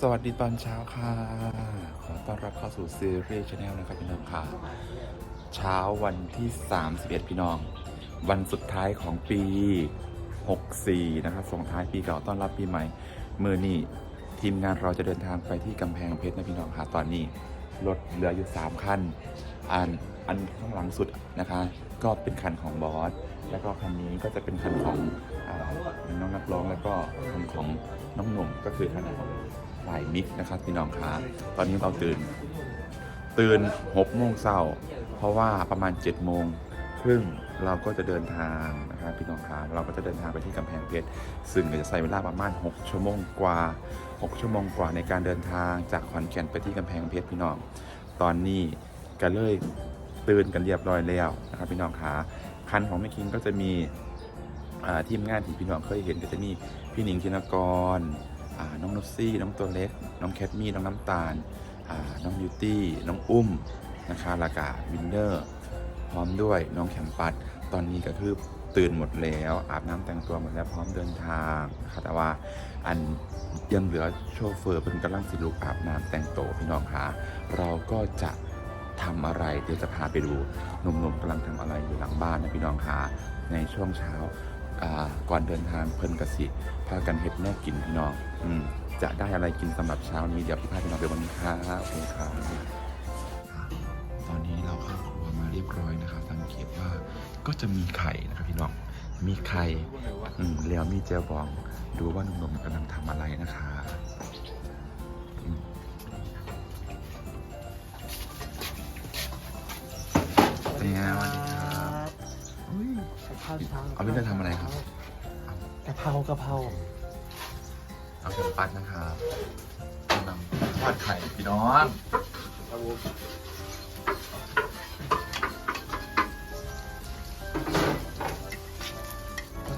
สวัสดีตอนเช้าค่ะ ขอต้อนรับเข้าสู่ซีรีส์ชาแนลนะครับพี่น้องค่ะ เช้าวันที่ 31 พี่น้อง วันสุดท้ายของปี 64 นะครับ ส่งท้ายปีเก่าต้อนรับปีใหม่ มือนี่ทีมงานเราจะเดินทางไปที่กำแพงเพชรนะพี่น้องค่ะ ตอนนี้รถเหลืออยู่ 3 คัน อันอันข้างหลังสุดนะคะ ก็เป็นคันของบอส แล้วก็คันนี้ก็จะเป็นคันของอน้องนักร้องแล้วก็คันของน้องหนุ่มก็คือคันของฝ่ายมิกนะครับพี่น้องคะตอนนี้เราตื่น ตื่น6โมงเช้าเพราะว่าประมาณ7โมงครึ่งเราก็จะเดินทางนะครับพี่น้องคะเราก็จะเดินทางไปที่กำแพงเพชรซึ่งจะใช้เวลาประมาณ 6 ชั่วโมงกว่า 6 ชั่วโมงกว่าในการเดินทางจากขอนแก่นไปที่กำแพงเพชรพี่น้อง ตอนนี้ก็เลยตื่นกันเรียบร้อยแล้วนะครับพี่น้องคะ คันของแม่คิงก็จะมีทีมงานที่พี่น้องเคยเห็นก็จะมีพี่หนิงธินกรน้องนุชซี่ น้องตัวเล็ก น้องแคทมี่ น้องน้ำตาล น้องบิวตี้ น้องอุ้มนะคะลากาวินเนอร์ พร้อมด้วยน้องแคมปัส ตอนนี้ก็คือตื่นหมดแล้ว อาบน้ำแต่งตัวหมดแล้วพร้อมเดินทางนะคะแต่ว่าอันยังเหลือโชเฟอร์เป็นกำลังสิลุกอาบน้ำแต่งตัวพี่น้องคะเราก็จะ ทำอะไร เดี๋ยวจะพาไปดูหนุ่มๆกำลังทำอะไรอยู่หลังบ้านนะพี่น้องคะในช่วงเช้าก่อนเดินทางเพิ่นกสิพากันเฮ็ดแน่กินพี่น้องอืมจะได้อะไรกินสำหรับเช้านี้เดี๋ยวพี่พาพี่น้องไปวันนี้ค่ะโอเคครับตอนนี้เราเข้าครัวมาเรียบร้อยนะครับสังเกตว่าก็จะมีไข่นะครับพี่น้องมีไข่อืมแล้วมีเจลบอง ดูว่าหนุ่มๆกำลังทำอะไรนะคะ เป็นไงวันนี้ครับอุ้ยกับข้าวเช้าเอาพี่จะทำอะไรครับ กะเพรากะเพราเอาเข็มปัดนะครับกำลังทอดไข่พี่น้อง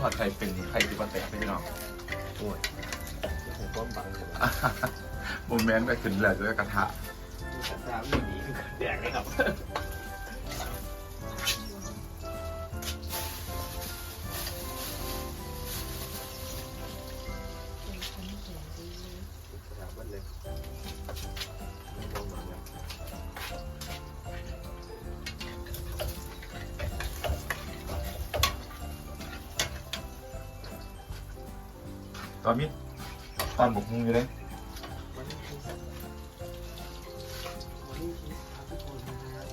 ทอดไข่เป็นไข่ติปะแตกพี่น้องโอ้ยผมต้มบังอยู่โมเมนต์ไปขึ้นแล้วด้วยกระทะกระทะไม่ดีแดกเลยครับ ตอนนี้ตอนบุกมุงอยู่เลยวันนี้คือวันนี้คือทำทุกคนนะฮะ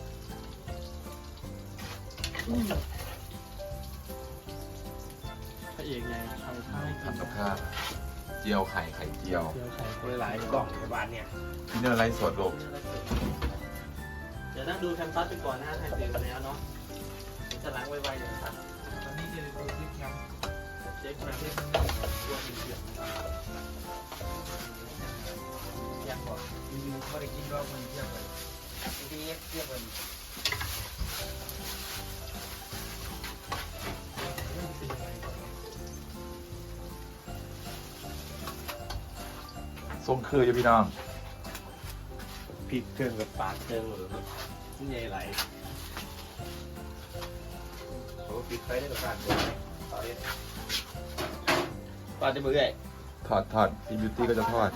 พระเอกไงทำข้าวให้กินทำกับข้าวเจียวไข่ไข่เจียวเจียวไข่คนหลายกล่องในบ้านเนี่ยที่เนื้อไรสดลูกเดี๋ยวนั่งดูแคมปัสไปก่อนนะถ่ายเสร็จไปแล้วเนาะเดี๋ยวจะล้างไวๆเลยครับตอนนี้จะดูคลิปยัง เช็คมาเช็คตัวสีเขียวยังบอกรีวิวเขาได้กินรอบมันเทียบกันดีเทียบกันทรงคืออยู่พี่น้องพริกเครื่องกับปลาเครื่องหรือนี่ใหญ่ไหลโอ้ปิดไฟได้กับการตัวตอนนี้ ปลาจะเบื่อทอดทอดพี่บิวตี้ก็จะทอด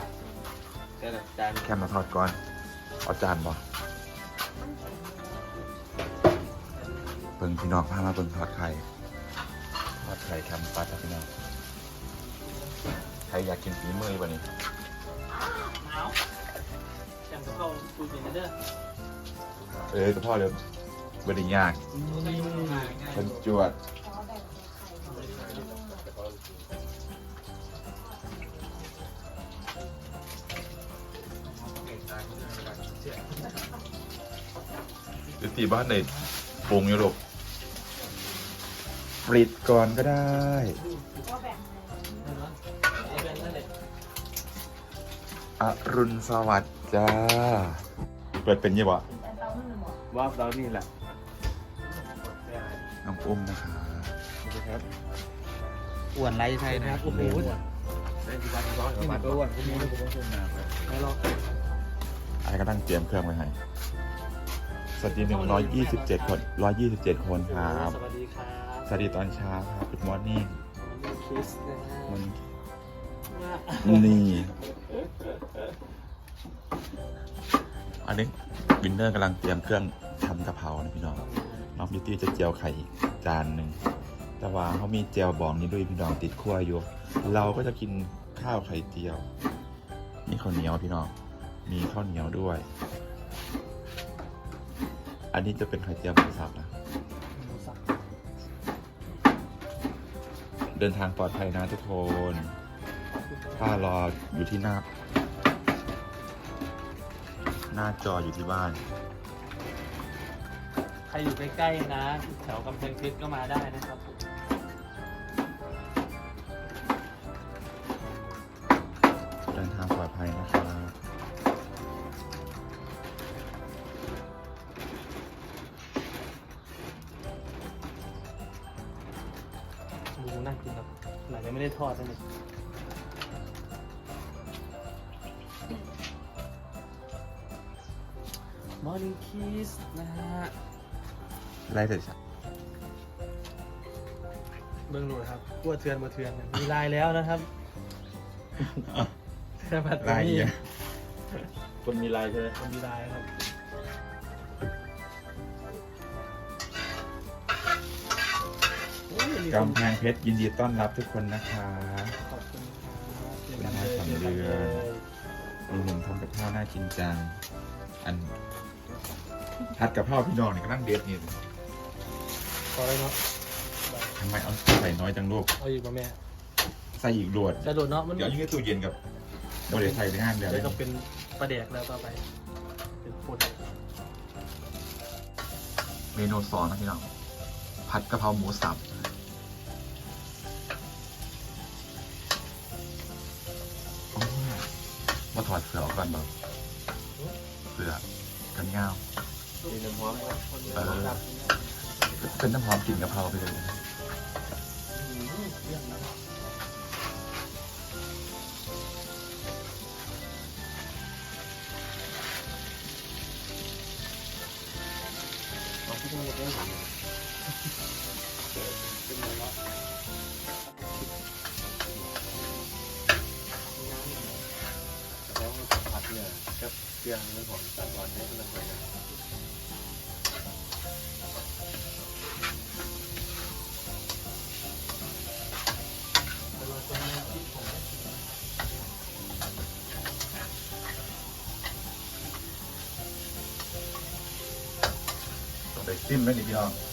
แค่นั้นจานแคมมาทอดก่อน เอาจานบ่เบิ่งพี่น้องพามาเบิ่งทอดไข่ ทอดไข่แคมปัสนะพี่น้องใครอยากกินฝีมือวันนี้หนาวแกงกะเพราคุยกันนะเด้อเอ้ยกับพ่อเร็วบไดิยากคนจวด ตีบ้านในปรุงอยู่ลูกปริดก่อนก็ได้ อรุณสวัสดิ์จ้า เปิดเป็นยี่บ่ว่าเรานี่แหละน้องอุ้มนะคะอ้วนไรไทยนะโอ้โหได้ที่บ้านร้อนนี่บ้ามันนก็อ้วนก็มีก็ต้องชมนะไม่รอไอ้ก็ตั้งเตรียมเครื่องไว้ให้ สวัสดีหนึ่งร้อยยี่สิบเจ็ดคนร้อยยี่สิบเจ็ดคนครับ สวัสดีครับ สวัสดีตอนเช้าครับ Good morning สคิสนะฮะมันว่านี่ อันนี้วินเนอร์กำลังเตรียมเครื่องทำกะเพรานะพี่น้อง น้องบิวตี้จะเจียวไข่อีกจานหนึ่ง แต่ว่าเขามีเจียวบองนี้ด้วยพี่น้องติดขั้วอยู่ เราก็จะกินข้าวไข่เจียว มีข้าวเหนียวพี่น้อง มีข้าวเหนียวด้วย อันนี้จะเป็นไข่เจียวหมูสับนะ หมูสับเดินทางปลอดภัยนะทุกคนป้ารออยู่ที่หน้า หน้าจออยู่ที่บ้าน ใครอยู่ใกล้ๆนะ แถวกำแพงเพชรก็มาได้นะครับ น่ากินครับไหนยังไม่ได้ทอดเลยมอร์นิ่งคิสนะฮะไล่เสร็จเบื้องหนูครับกลัวเทือนมาเทือน มีลายแล้วนะครับแค่ผัดไล่นี่เยอะคนมีลายใช่ไหม มันมีลายครับ กำแพงเพชรยินดีต้อนรับทุกคนนะคะขอบคุณครับเป็นไงสองเดือนมีหนุ่มทำกับข้าวน่ากินจัง อันผัดกับข้าวพี่น้องนี่ก็นั่งเด็ดนี่ขอเลยเนาะทำไมเอาใส่น้อยจังลูกเอาอีกมาแม่ใส่อีกรวดจะโดดเนาะมันเดี๋ยวยิ่งตู้เย็นกับโมเดลใส่ในงานเดี๋ยวเดี๋ยวต้องเป็นปลาแดกแล้วต่อไปเป็นโคตรเมนูสองนะพี่น้องผัดกะเพราหมูสับ มาถอดเสือออกก่อนเบาเสือกันเงามีน้ำหอมครับเออเป็นน้ำหอมกลิ่นกะเพราไปเลยเอาที่มันเป็น กับเรื่องของสันวันให้มันไปนะไปซิมแล้วนี่พี่น้อง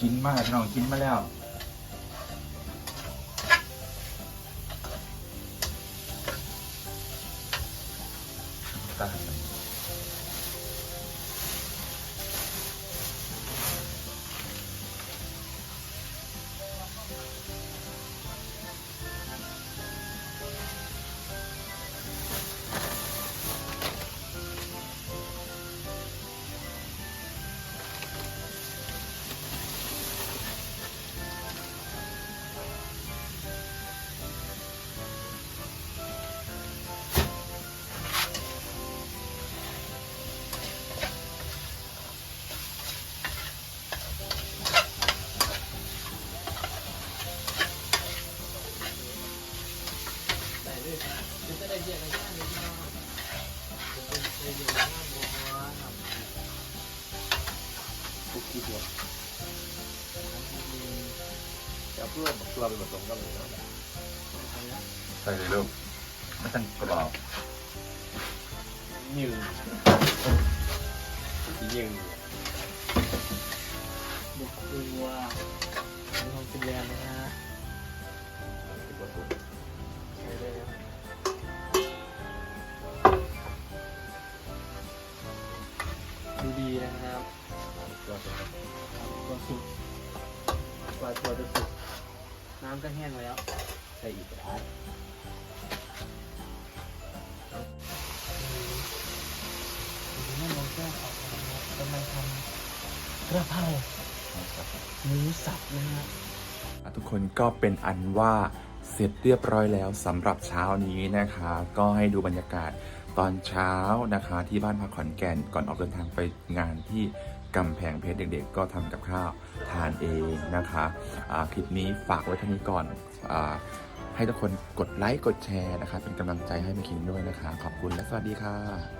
กินมากพี่น้องกินมาแล้วตา ลคุกกี้ตัวจะเพื่อตัวเป็นผสมกันเลยนะใส่เลยลูกไม่ต้องกรอบยืงยืงบุกครัวนี่ของฟินแลนด์นะฮะ มันก็แห้งแล้ว ใส่อีกก็ได้นี่มองแก้วของเราครับกำลังทำกระเพราหมูสับนะฮะอะทุกคนก็เป็นอันว่าเสร็จเรียบร้อยแล้วสำหรับเช้านี้นะคะ ก็ให้ดูบรรยากาศตอนเช้านะคะ ที่บ้านพักขอนแก่นก่อนออกเดินทางไปงานที่ กำแพงเพชรเด็กๆ ก็ทำกับข้าวทานเองนะคะะคลิปนี้ฝากไว้เท่านี้ก่อนอให้ทุกคนกดไลค์กดแชร์นะคะ เป็นกำลังใจให้แม่คิงด้วยนะคะ ขอบคุณและสวัสดีค่ะ